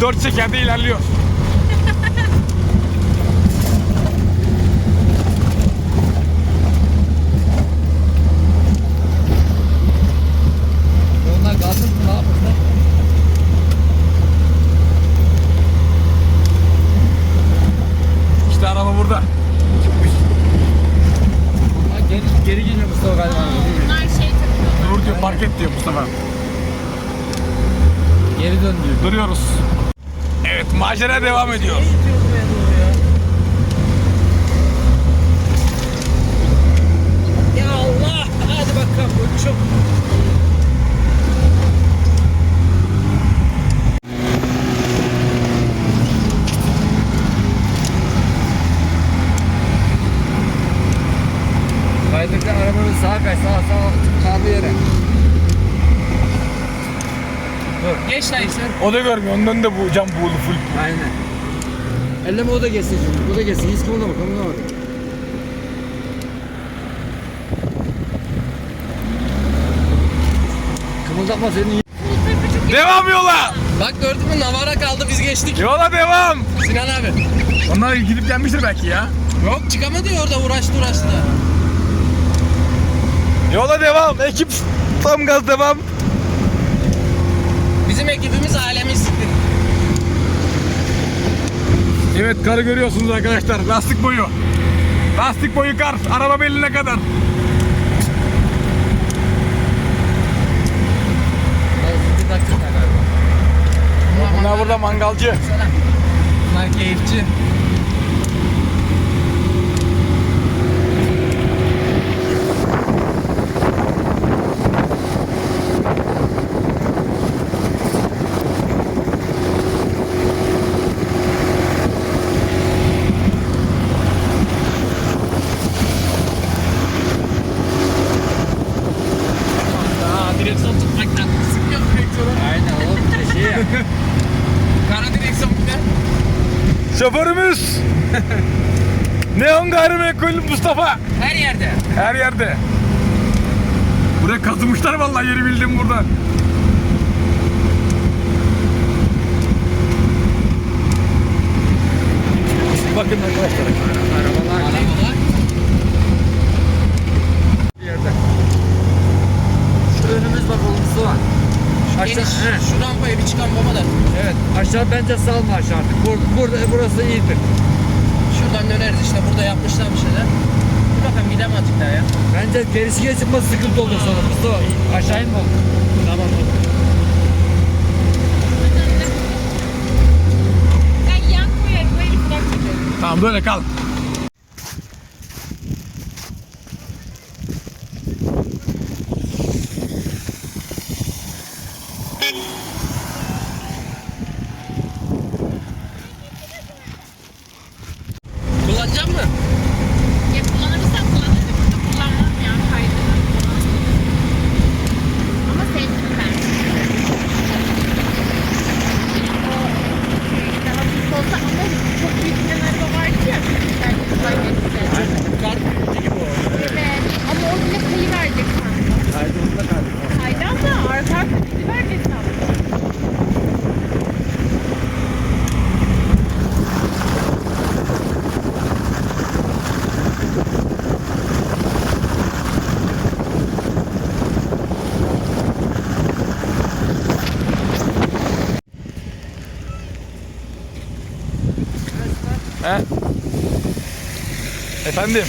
Dört çekerde ilerliyor. Onlar kalsın mı ne yapmışlar? İşte araba burada. Onlar geri, geri geliyor Mustafa galiba. Bunlar şey takıyorlar. Dur diyor park et diyor Mustafa. Geri dön diyor. Duruyoruz. Macera devam ediyor. Ya Allah! Hadi bakalım uçum. Kaydıkta arabanın sağa kay, sağa sağa Geç dayı sen. O da görmüyor. Onun önünde bu cam buğulu full. Aynen. Elleme o da geçsin şimdi. O da geçsin. Hiç kımıldama kımıldama. Kımıldatma senin Devam yola. Bak gördün mü Navara kaldı biz geçtik. Yola devam. Sinan abi. Onlar gidip gelmiştir belki ya. Yok çıkamadı ya orada uğraştı uğraştı. Yola devam. Ekip tam gaz devam. Bizim ekibimiz alemiz. Evet karı görüyorsunuz arkadaşlar. Lastik boyu. Lastik boyu kar. Araba beline kadar. Bunlar burada mangalcı. Bunlar keyifçi. Şoförümüz. Neon gayrimenkul Mustafa. Her yerde. Her yerde. Buraya kazımışlar vallahi yeri bildim burada. Bakın arkadaşlar. Arabalar. Arabalar. Önümüz bak olumsuz var. Aşağı, Geniş. he. Şu rampaya bir çıkan baba da Evet. Aşağı bence salma aşağı artık. Burada, burada, burası iyidir. şuradan döneriz işte burada yapmışlar bir şeyler. Bir bakalım gidelim azıcık daha ya. Bence gerisiye çıkması sıkıntı olur sonra Mustafa. Aşağı inme oğlum. Tamam. Çekiyorum. Tamam böyle kal. Kullanacak mı? He? Efendim?